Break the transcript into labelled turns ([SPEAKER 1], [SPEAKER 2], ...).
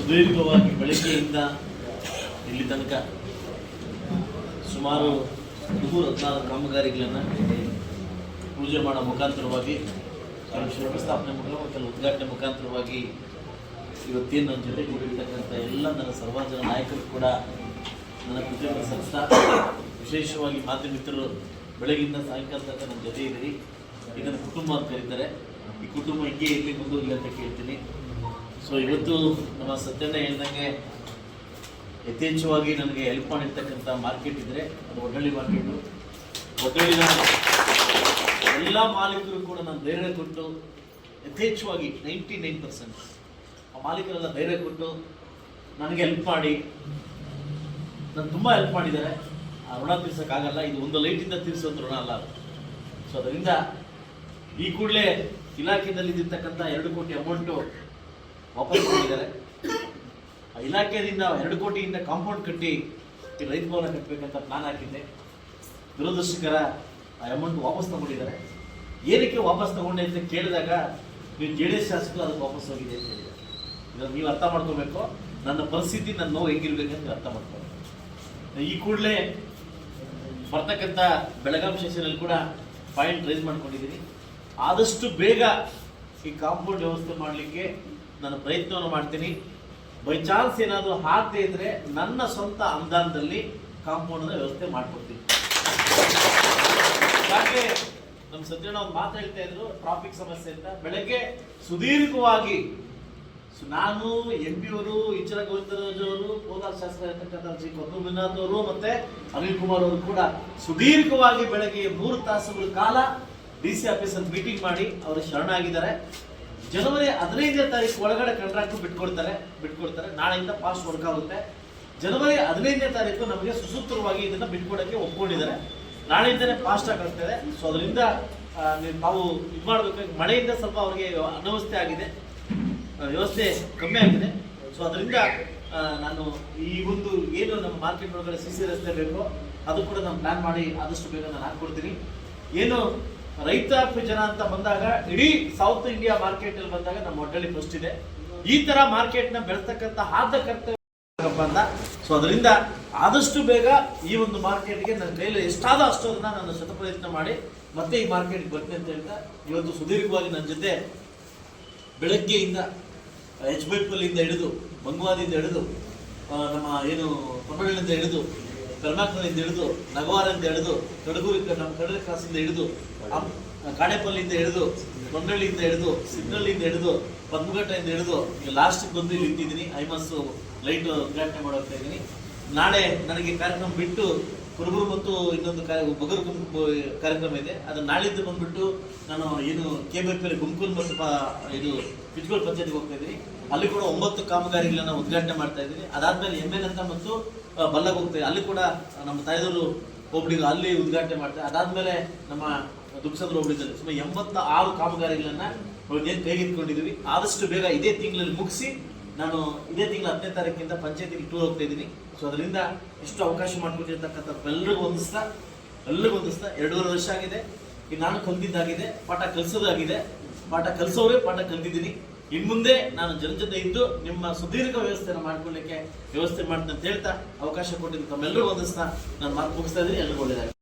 [SPEAKER 1] ಸುದೀರ್ಘವಾಗಿ ಬೆಳಗ್ಗೆಯಿಂದ ಇಲ್ಲಿ ತನಕ ಸುಮಾರು ನೂರ ಹದಿನಾರು ಕಾಮಗಾರಿಗಳನ್ನು ಪೂಜೆ ಮಾಡೋ ಮುಖಾಂತರವಾಗಿ ಕೆಲವು ಶಂಕುಸ್ಥಾಪನೆ ಮುಖಾಂತರ ಕೆಲವು ಉದ್ಘಾಟನೆ ಮುಖಾಂತರವಾಗಿ ಇವತ್ತೇನು ನನ್ನ ಜೊತೆ ಕೂಡಿರ್ತಕ್ಕಂಥ ಎಲ್ಲ ನನ್ನ ಸರ್ವಾಜನ ನಾಯಕರು ಕೂಡ ನನ್ನ ಪೂಜೆ ಸಂಸ್ಥ ವಿಶೇಷವಾಗಿ ಮಾಧ್ಯಮ ಮಿತ್ರರು ಬೆಳಗಿಂದ ಸಾಯಂಕಾಲ ತನಕ ನನ್ನ ಜೊತೆ ಇದ್ದೀರಿ. ಇದನ್ನು ಕುಟುಂಬ ಅಂತ ಕರೀತಾರೆ. ಈ ಕುಟುಂಬ ಹಿಂಗೆ ಇರಲಿ ಮುಂದುವರಲಿ ಅಂತ ಸೊ ಇವತ್ತು ನಮ್ಮ ಸತ್ಯನ ಹೇಳ್ದಂಗೆ ಯಥೇಚ್ಛವಾಗಿ ನನಗೆ ಹೆಲ್ಪ್ ಮಾಡಿರ್ತಕ್ಕಂಥ ಮಾರ್ಕೆಟ್ ಇದ್ರೆ ಅದು ಒಡ್ಡಳ್ಳಿ ಮಾರ್ಕೆಟು ಒಡ್ಡಳ್ಳಿನ ಎಲ್ಲ ಮಾಲೀಕರು ಕೂಡ ನಾನು ಧೈರ್ಯ ಕೊಟ್ಟು ಯಥೇಚ್ಛವಾಗಿ ನೈಂಟಿ ನೈನ್ ಪರ್ಸೆಂಟ್ ಆ ಮಾಲೀಕರೆಲ್ಲ ಧೈರ್ಯ ಕೊಟ್ಟು ನನಗೆ ಹೆಲ್ಪ್ ಮಾಡಿ. ನಾನು ತುಂಬ ಹೆಲ್ಪ್ ಮಾಡಿದ್ದಾರೆ. ಆ ಋಣ ತೀರ್ಸೋಕ್ಕಾಗಲ್ಲ. ಇದು ಒಂದು ಲೈಟಿಂದ ತೀರಿಸುವಂಥ ಋಣ ಅಲ್ಲ ಸೊ ಅದರಿಂದ ಈ ಕೂಡಲೇ ಇಲಾಖೆಯಲ್ಲಿ ಇದ್ದಿರ್ತಕ್ಕಂಥ ಎರಡು ಕೋಟಿ ಅಮೌಂಟು ವಾಪಸ್ ಆ ಇಲಾಖೆಯಿಂದ ಎರಡು ಕೋಟಿಯಿಂದ ಕಾಂಪೌಂಡ್ ಕಟ್ಟಿ ಈ ರೈತ ಭವನ ಕಟ್ಟಬೇಕಂತ ಪ್ಲಾನ್ ಹಾಕಿದ್ದೆ. ದುರದೃಷ್ಟಕರ ಆ ಅಮೌಂಟ್ ವಾಪಸ್ ತಗೊಂಡಿದ್ದಾರೆ. ಏನಕ್ಕೆ ವಾಪಸ್ ತಗೊಂಡೆ ಅಂತ ಕೇಳಿದಾಗ ನೀವು ಜೆ ಡಿ ಎಸ್ ಶಾಸಕರು ಅದಕ್ಕೆ ವಾಪಸ್ ಹೋಗಿದೆ ಅಂತ ಹೇಳಿದ್ದಾರೆ. ಇದನ್ನು ನೀವು ಅರ್ಥ ಮಾಡ್ಕೋಬೇಕು. ನನ್ನ ಪರಿಸ್ಥಿತಿ, ನನ್ನ ನೋವು ಅಂತ ಅರ್ಥ ಮಾಡ್ಕೋಬೇಕು. ಈ ಕೂಡಲೇ ಬರ್ತಕ್ಕಂಥ ಬೆಳಗಾವಿ ಸೆಷನಲ್ಲಿ ಕೂಡ ಪಾಯಿಂಟ್ ರೈಸ್ ಮಾಡ್ಕೊಂಡಿದ್ದೀನಿ. ಆದಷ್ಟು ಬೇಗ ಈ ಕಾಂಪೌಂಡ್ ವ್ಯವಸ್ಥೆ ಮಾಡಲಿಕ್ಕೆ ನಾನು ಪ್ರಯತ್ನವನ್ನು ಮಾಡ್ತೀನಿ. ಬೈ ಚಾನ್ಸ್ ಏನಾದರೂ ಆಗದೆ ಇದ್ರೆ ನನ್ನ ಸ್ವಂತ ಅನುದಾನದಲ್ಲಿ ಕಾಂಪೌಂಡ್ನ ವ್ಯವಸ್ಥೆ ಮಾಡ್ಕೊಡ್ತೀನಿ. ಹಾಗೆ ನಮ್ಮ ಸಜ್ಜನ ಒಂದು ಮಾತು ಹೇಳ್ತಾ ಇದ್ರು, ಟ್ರಾಫಿಕ್ ಸಮಸ್ಯೆ ಅಂತ. ಬೆಳಗ್ಗೆ ಸುದೀರ್ಘವಾಗಿ ನಾನು ಎಂ ಪಿ ಅವರು ಇಚ್ಚರ ಗೋವಿಂದರಾಜ್ ಅವರು, ಕೋಲಾರ ಶಾಸಕ ಇರ್ತಕ್ಕಂಥ ಶ್ರೀ ಅವರು ಮತ್ತೆ ಅನಿಲ್ ಕುಮಾರ್ ಅವರು ಕೂಡ ಸುದೀರ್ಘವಾಗಿ ಬೆಳಗ್ಗೆ ಮೂರು ತಾಸುಗಳ ಕಾಲ ಡಿ ಸಿ ಆಫೀಸ್ ಅಲ್ಲಿ ಮೀಟಿಂಗ್ ಮಾಡಿ ಅವರು ಶರಣಾಗಿದ್ದಾರೆ. ಜನವರಿ ಹದಿನೈದನೇ ತಾರೀಕು ಒಳಗಡೆ ಕಾಂಟ್ರಾಕ್ಟ್ ಬಿಟ್ಕೊಡ್ತಾರೆ ಬಿಟ್ಕೊಡ್ತಾರೆ. ನಾಳೆಯಿಂದ ಪಾಸ್ ವರ್ಕ್ ಆಗುತ್ತೆ. ಜನವರಿ ಹದಿನೈದನೇ ತಾರೀಕು ನಮಗೆ ಸುಸೂತ್ರವಾಗಿ ಇದನ್ನು ಬಿಟ್ಕೊಡೋಕ್ಕೆ ಒಪ್ಕೊಂಡಿದ್ದಾರೆ. ನಾಳೆಯಿಂದನೇ ಫಾಸ್ಟ್ ಆಗಿ ಆಗ್ತದೆ. ಸೊ ಅದರಿಂದ ನಾವು ಇದು ಮಾಡಬೇಕು ಮಳೆಯಿಂದ ಸ್ವಲ್ಪ ಅವರಿಗೆ ಅನವಸ್ಥೆ ಆಗಿದೆ. ವ್ಯವಸ್ಥೆ ಕಮ್ಮಿ ಆಗಿದೆ. ಸೊ ಅದರಿಂದ ನಾನು ಈ ಒಂದು ಏನು ನಮ್ಮ ಮಾರ್ಕೆಟ್ ಒಳಗಡೆ ಸಿ ಸಿ ರಸ್ತೆ ಬೇಕೋ, ಅದು ಕೂಡ ನಾನು ಪ್ಲಾನ್ ಮಾಡಿ ಆದಷ್ಟು ಬೇಗ ನಾನು ಹಾಕ್ಕೊಡ್ತೀನಿ. ಏನು ರೈತಾಪಿ ಜನ ಅಂತ ಬಂದಾಗ ಇಡೀ ಸೌತ್ ಇಂಡಿಯಾ ಮಾರ್ಕೆಟ್ ಅಲ್ಲಿ ಬಂದಾಗ ನಮ್ಮ ಒಡ್ಡಳ್ಳಿ ಫಸ್ಟ್ ಇದೆ. ಈ ತರ ಮಾರ್ಕೆಟ್ನ ಬೆಳೆಸ್ತಕ್ಕಂಥ ಆದ ಕರ್ತವ್ಯ ಸೊ ಅದರಿಂದ ಆದಷ್ಟು ಬೇಗ ಈ ಒಂದು ಮಾರ್ಕೆಟ್ಗೆ ನನ್ನ ಮೇಲೆ ಎಷ್ಟಾದ ಅಷ್ಟೋದನ್ನ ನಾನು ಶತಪ್ರಯತ್ನ ಮಾಡಿ ಮತ್ತೆ ಈ ಮಾರ್ಕೆಟ್ಗೆ ಬರ್ತೀನಿ ಅಂತ ಹೇಳ್ತಾ ಇವತ್ತು ಸುದೀರ್ಘವಾಗಿ ನನ್ನ ಜೊತೆ ಬೆಳಗ್ಗೆಯಿಂದ ಎಚ್ ಬೈಪಲ್ಲಿಂದ ಹಿಡಿದು ಮಂಗವಾದಿಂದ ಹಿಡಿದು ನಮ್ಮ ಏನು ಕೊಮ್ಮಗಳಿಂದ ಹಿಡಿದು ಕರ್ನಾಟಕದಿಂದ ಹಿಡಿದು ನಗವಾರದಿಂದ ಹಿಡಿದು ಕಡಗೂರಿ ನಮ್ಮ ಕಡಲೆ ಕ್ರಾಸಿಂದ ಹಿಡಿದು ಕಾಡೆಪಲ್ಲಿಯಿಂದ ಹಿಡಿದು ಕೊಂಡಳ್ಳಿಯಿಂದ ಹಿಡಿದು ಸಿಗ್ನಳ್ಳಿಯಿಂದ ಹಿಡಿದು, ಪದ್ಮಘಟ್ಟದಿಂದ ಹಿಡಿದು, ಈಗ ಲಾಸ್ಟಿಗೆ ಬಂದು ಇಲ್ಲಿ ನಿಂತಿದ್ದೀನಿ ಐಮಸ್ ಲೈಟ್ ಉದ್ಘಾಟನೆ ಮಾಡೋಗ್ತಾ ಇದ್ದೀನಿ ನಾಳೆ ನನಗೆ ಕಾರ್ಯಕ್ರಮ ಬಿಟ್ಟು ಕುರುಬರು ಮತ್ತು ಇನ್ನೊಂದು ಬಗರು ಗುಂಪು ಕಾರ್ಯಕ್ರಮ ಇದೆ. ಅದು ನಾಳಿದ್ದು ಬಂದ್ಬಿಟ್ಟು ನಾನು ಏನು ಕೆ ಬಿ ಪಿ ಗುಂಕುಲ್ ಮತ್ತು ಇದು ಪಿಚ್ಗೋಲ್ ಪಂಚಾಯತ್ಗೆ ಹೋಗ್ತಾ ಇದ್ದೀನಿ. ಅಲ್ಲಿ ಕೂಡ ಒಂಬತ್ತು ಕಾಮಗಾರಿಗಳನ್ನ ಉದ್ಘಾಟನೆ ಮಾಡ್ತಾ ಇದ್ದೀನಿ. ಅದಾದ್ಮೇಲೆ ಎಂ ಎಲ್ ಅಂತ ಮತ್ತು ಬಲ್ಲಗ್ ಹೋಗ್ತಾ. ಅಲ್ಲಿ ಕೂಡ ನಮ್ಮ ತಾಯಿದವರು ಹೋಬಳಿಗೆ ಅಲ್ಲಿ ಉದ್ಘಾಟನೆ ಮಾಡ್ತಾರೆ. ಅದಾದ್ಮೇಲೆ ನಮ್ಮ ದುಕ್ಸಂದ್ರ ಹೋಬಳಿದಲ್ಲಿ ಸುಮಾರು ಎಂಬತ್ತ ಆರು ಕಾಮಗಾರಿಗಳನ್ನ ಕೈಗೆತ್ಕೊಂಡಿದ್ದೀವಿ ಆದಷ್ಟು ಬೇಗ ಇದೇ ತಿಂಗಳಲ್ಲಿ ಮುಗಿಸಿ ನಾನು ಇದೇ ತಿಂಗಳ ಹತ್ತನೇ ತಾರೀಕಿಂದ ಪಂಚಾಯತಿಗೆ ಟೂರ್ ಹೋಗ್ತಾ ಇದ್ದೀನಿ. ಸೊ ಅದರಿಂದ ಇಷ್ಟು ಅವಕಾಶ ಮಾಡ್ಕೊಟ್ಟಿರ್ತಕ್ಕಂಥ ಎಲ್ಲರಿಗೂ ಹೊಂದಿಸ್ತಾ ಎಲ್ಲರಿಗೂ ಹೊಂದಿಸ್ತಾ ಎರಡೂವರೆ ವರ್ಷ ಆಗಿದೆ. ಈಗ ನಾನು ಕಲ್ತಿದ್ದಾಗಿದೆ, ಪಾಠ ಕಲಿಸೋದಾಗಿದೆ. ಪಾಠ ಕಲಿಸೋರೇ ಪಾಠ ಕಲ್ತಿದ್ದೀನಿ. ಇನ್ನು ಮುಂದೆ ನಾನು ಜನ ಜೊತೆ ಇದ್ದು ನಿಮ್ಮ ಸುದೀರ್ಘ ವ್ಯವಸ್ಥೆಯನ್ನು ಮಾಡ್ಕೊಳ್ಳಿಕ್ಕೆ ವ್ಯವಸ್ಥೆ ಮಾಡ್ತೀನಿ ಅಂತ ಹೇಳ್ತಾ ಅವಕಾಶ ಕೊಟ್ಟಿದ್ದು ತಮ್ಮೆಲ್ಲರಿಗೂ ಹೊಂದಿಸ್ತಾ ನಾನು ಮಾತು ಮುಗಿಸ್ತಾ ಇದ್ದೀನಿ ಎಲ್ಲರಿಗೂ ಒಳ್ಳೆಯದಾಗಿದೆ